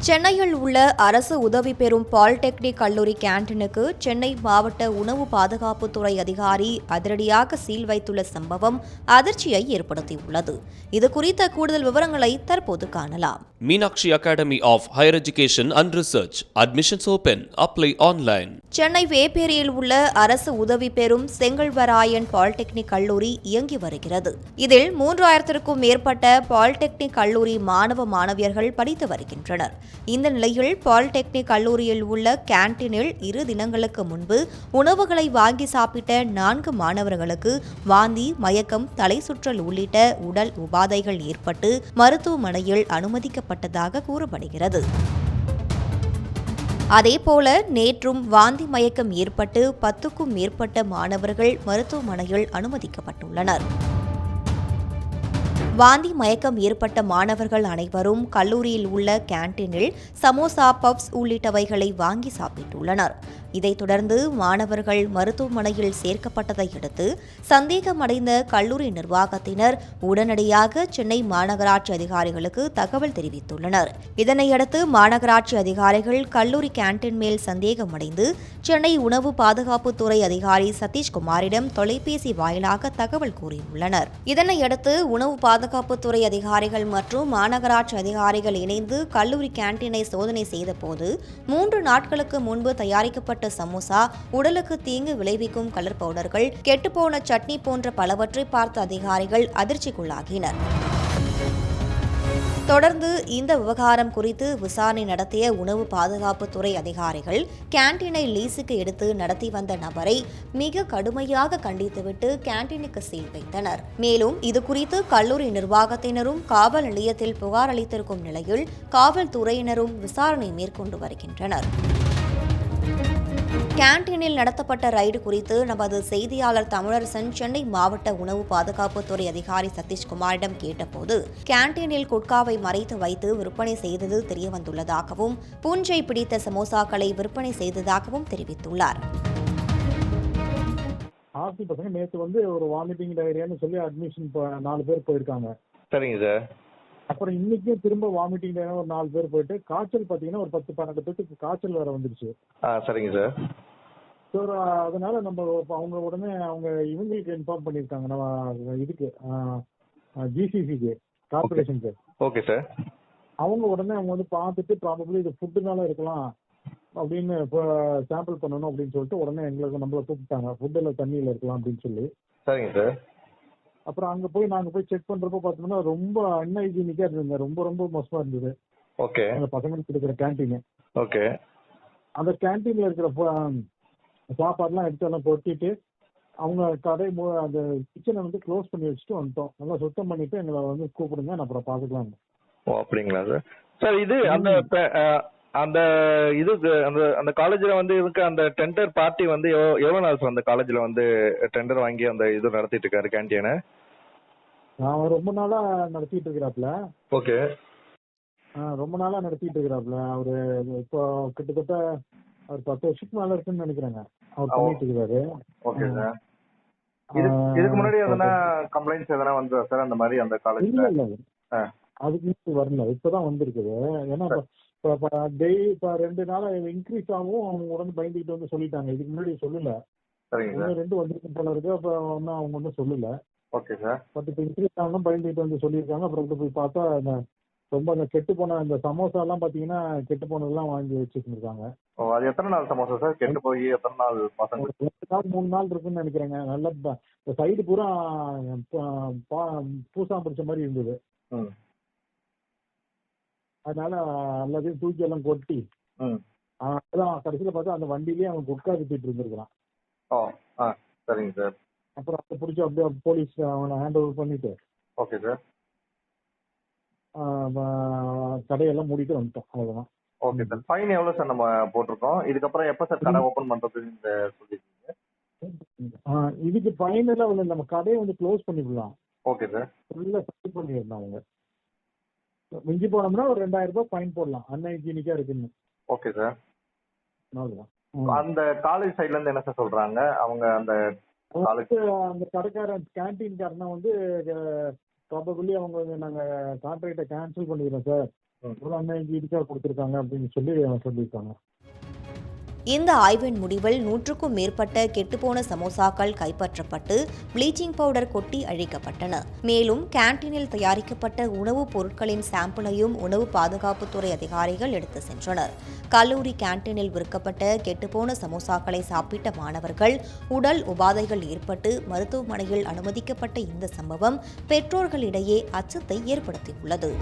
சென்னையில் உள்ள அரசு உதவி பெறும் பாலிடெக்னிக் கல்லூரி கேண்டீனுக்கு சென்னை மாவட்ட உணவு பாதுகாப்புத்துறை அதிகாரி அதிரடியாக சீல் வைத்துள்ள சம்பவம் அதிர்ச்சியை ஏற்படுத்தியுள்ளது இது குறித்த கூடுதல் விவரங்களை தற்போது காணலாம் Meenakshi Academy of Higher Education and Research. Admissions open. Apply online. Chennai வேப்பேரியில் உள்ள அரசு உதவி பெறும் செங்கல்வராயன் பாலிடெக்னிக் கல்லூரி இயங்கி வருகிறது இதில் மூன்றாயிரத்திற்கும் மேற்பட்ட பாலிடெக்னிக் கல்லூரி மாணவ மாணவியர்கள் படித்து வருகின்றனர் இந்த நிலையில் பாலிடெக்னிக் கல்லூரியில் உள்ள கேண்டீனில் இரு தினங்களுக்கு முன்பு உணவுகளை வாங்கி சாப்பிட்ட நான்கு மாணவர்களுக்கு வாந்தி மயக்கம் தலை சுற்றல் உள்ளிட்ட உடல் உபாதைகள் ஏற்பட்டு மருத்துவமனையில் அனுமதிக்கப்பட்டதாக கூறப்படுகிறது. அதேபோல நேற்றும் வாந்தி மயக்கம் ஏற்பட்டு பத்துக்கும் மேற்பட்ட மாணவர்கள் மருத்துவமனையில் அனுமதிக்கப்பட்டுள்ளனர். வாந்தி மயக்கம் ஏற்பட்ட மாணவர்கள் அனைவரும் கல்லூரியில் உள்ள கேண்டீனில் சமோசா பப்ஸ் உள்ளிட்டவைகளை வாங்கி சாப்பிட்டுள்ளனர். இதைத் தொடர்ந்து மாணவர்கள் மருத்துவமனையில் சேர்க்கப்பட்டதை அடுத்து சந்தேகமடைந்த கல்லூரி நிர்வாகத்தினர் உடனடியாக சென்னை மாநகராட்சி அதிகாரிகளுக்கு தகவல் தெரிவித்துள்ளனர். இதனையடுத்து மாநகராட்சி அதிகாரிகள் கல்லூரி கேண்டீன் மேல் சந்தேகமடைந்து சென்னை உணவு பாதுகாப்புத்துறை அதிகாரி சதீஷ்குமாரிடம் தொலைபேசி வாயிலாக தகவல் கூறியுள்ளனர். இதனையடுத்து உணவு பாதுகாப்புத்துறை அதிகாரிகள் மற்றும் மாநகராட்சி அதிகாரிகள் இணைந்து கல்லூரி கேண்டீனை சோதனை செய்தபோது மூன்று நாட்களுக்கு முன்பு தயாரிக்கப்பட்ட சமோசா உடலுக்கு தீங்கு விளைவிக்கும் கலர் பவுடர்கள் கெட்டுப்போன சட்னி போன்ற பலவற்றை பார்த்த அதிகாரிகள் அதிர்ச்சிக்குள்ளாகினர். தொடர்ந்து இந்த விவகாரம் குறித்து விசாரணை நடத்திய உணவு பாதுகாப்புத்துறை அதிகாரிகள் கேண்டீனை லீஸுக்கு எடுத்து நடத்தி வந்த நபரை மிக கடுமையாக கண்டித்துவிட்டு கேண்டீனுக்கு சீல் வைத்தனர். மேலும் இது குறித்து கல்லூரி நிர்வாகத்தினரும் காவல் நிலையத்தில் புகார் அளித்திருக்கும் நிலையில் காவல்துறையினரும் விசாரணை மேற்கொண்டு வருகின்றனர். கேண்டீனில் நடத்தப்பட்ட ரைடு குறித்து நமது செய்தியாளர் தமிழரசன் சென்னை மாவட்ட உணவு பாதுகாப்புத்துறை அதிகாரி சதீஷ்குமாரிடம் கேட்டபோது கேண்டீனில் குட்காவை மறைத்து வைத்து விற்பனை செய்தது தெரியவந்துள்ளதாகவும் பூஞ்சை பிடித்த சமோசாக்களை விற்பனை செய்ததாகவும் தெரிவித்துள்ளார். ஆர்சி பசங்க நேற்று வந்து ஒரு வாமிட்டிங் டயரியான்னு சொல்லி அட்மிஷன் நாலு பேர் போயிருக்காங்க. சரிங்க சார். அப்புறம் இன்னைக்கும் திரும்ப வாமிட்டிங் ஒரு நாலு பேர் போயிட்டு காய்ச்சல் பார்த்தீங்கன்னா ஒரு பத்து பன்னெண்டு பேருக்கு காய்ச்சல் வேற வந்துருச்சு. சரிங்க சார். ஸோ அதனால நம்ம அவங்க உடனே அவங்க இவங்களுக்கு இன்ஃபார்ம் பண்ணியிருக்காங்க. நம்ம இதுக்கு ஜிசிசிக்கு கார்பரேஷனுக்கு ஓகே சார். அவங்க உடனே அவங்க வந்து பார்த்துட்டு ப்ராபப்ளி இது ஃபுட்டுனால இருக்கலாம் அப்படின்னு சாம்பிள் பண்ணணும் அப்படின்னு சொல்லிட்டு உடனே எங்களுக்கு நம்மள கூப்பிட்டாங்க. ஃபுட்டில் தண்ணியில் இருக்கலாம் அப்படின்னு சொல்லி. சரிங்க சார். அப்புறம் அங்க போய் நாங்க போய் செக் பண்றப்போ பார்த்தோம்னா ரொம்ப அன்ஹைஜீனிக்கா இருந்தது ரொம்ப ரொம்ப மோசமா இருந்தது. ஓகே அந்த பசங்களுக்கு இருக்கிற கேன்டீன் ஓகே அந்த கேன்டீன்ல இருக்கிற சாப்பாடுலாம் எடுத்து எல்லாம் கொட்டிட்டு அவங்க கடை அந்த கிச்சனை வந்து க்ளோஸ் பண்ணி வச்சுட்டு வந்துட்டோம். நல்லா சுத்தம் பண்ணிட்டு எங்களை வந்து கூப்பிடுங்க நான் அப்புறம் பாத்துக்கலாம் ஓ அப்படிங்களா சார் சார் இது அந்த அந்த இது அந்த அந்த காலேஜ்ல வந்து இதுக்கு அந்த டெண்டர் பார்ட்டி வந்து எவ்வளோ எவ்வளோ நாள் சார் அந்த காலேஜ்ல வந்து டெண்டர் வாங்கி அந்த இது நடத்திட்டு இருக்காரு கேன்டீனை நான் ரொம்ப நாளா நடத்திட்டு இருக்கிறாப்ல ஓகே. ரொம்ப நாளா நடத்திட்டு இருக்கிறாப்ல அவரு இப்போ கிட்டத்தட்ட ஒரு பத்து வருஷத்துக்கு மேல இருக்குன்னு நினைக்கிறேங்க. அவர். பண்ணிட்டு இருக்கிறாரு ஓகே சார். இது இதுக்கு முன்னாடி எதனா கம்ப்ளைண்ட்ஸ் எதனா வந்ததா சார் அந்த மாதிரி அந்த இல்ல காலேஜ்ல இல்ல. ஆ. அதுக்கு வரல. இப்பதான் வந்திருக்குது. ஏன்னா இப்ப- இப்ப ரெண்டு நாளா இன்க்ரீஸ் ஆகும் அவங்க உடனே பயந்துகிட்டு வந்து சொல்லிட்டாங்க. இதுக்கு முன்னாடி சொல்லல. ரெண்டு வந்திருக்கு போல இருக்கு. அப்ப ஒன்னும் அவங்க ஒன்றும் சொல்லல. Okay sir. பட் இப்ப இன்க்ரீஸ் ஆகணும் பயந்துகிட்டு வந்து சொல்லியிருக்காங்க. அப்புறம் வந்து போய் பார்த்தா அந்த ரொம்ப அந்த கெட்டு போன அந்த சமோசா எல்லாம் பாத்தீங்கன்னா கெட்டு போனதெல்லாம் வாங்கி ஓ அது எத்தனை நாள் சமோசா சார்? கெட்டு போய் எத்தனை நாள் பசங்க ரெண்டு நாள் மூணு நாள் இருக்குன்னு நினைக்கிறேங்க. நல்ல சைடு பூரா பூசா பிடிச்ச மாதிரி இருந்தது. அதனால எல்லாத்தையும் தூக்கி எல்லாம் கொட்டி அதான் கடைசியில பார்த்தா அந்த வண்டியிலேயே அவன் குட்கா வித்துட்டு ஆ சரிங்க சார். அப்புறம் அதை பிடிச்சி அப்படியே போலீஸ் அவனை ஹேண்ட் ஓவர் பண்ணிட்டு ஓகே சார். கடையெல்லாம் மூடிட்டு வந்துட்டோம் அவ்வளவுதான். Okay sir. ஃபைன் எவ்வளோ சார் நம்ம போட்டிருக்கோம்? இதுக்கப்புறம் எப்போ சார் கடை ஓப்பன் பண்ணுறதுன்னு இந்த சொல்லியிருக்கீங்க? ஆஹ் இதுக்கு ஃபைனலா வந்து நம்ம கடையை வந்து க்ளோஸ் பண்ணிவிடலாம் ஓகே சார். ஃபுல்லா சரி பண்ணிடலாம் அவங்க. மிஞ்சி போனோம்னா ஒரு ரெண்டாயிரம் ரூபாய் ஃபைன் போடலாம். அன்ஹைஜீனிக்கா இருக்குன்னு. Okay sir. அந்த காலேஜ் சைட்ல இருந்து என்ன சார் சொல்றாங்க? அவங்க அந்த அந்த கடைக்காரன் கேன்டீன்காரனை வந்து ப்ராபபிளி அவங்க வந்து நாங்க கான்ட்ராக்டை கேன்சல் பண்ணிக்கிறோம் சார் இதுக்காக கொடுத்துருக்காங்க அப்படின்னு சொல்லி சொல்லியிருக்காங்க. இந்த ஆய்வின் முடிவில் நூற்றுக்கும் மேற்பட்ட கெட்டுப்போன சமோசாக்கள் கைப்பற்றப்பட்டு ப்ளீச்சிங் பவுடர் கொட்டி அழிக்கப்பட்டன. மேலும் கேண்டீனில் தயாரிக்கப்பட்ட உணவுப் பொருட்களின் சாம்பிளையும் உணவு பாதுகாப்புத்துறை அதிகாரிகள் எடுத்து சென்றனர். கல்லூரி கேண்டீனில் விற்கப்பட்ட கெட்டுப்போன சமோசாக்களை சாப்பிட்ட மாணவர்கள் உடல் உபாதைகள் ஏற்பட்டு மருத்துவமனையில் அனுமதிக்கப்பட்ட இந்த சம்பவம் பெற்றோர்களிடையே அச்சத்தை ஏற்படுத்தியுள்ளது.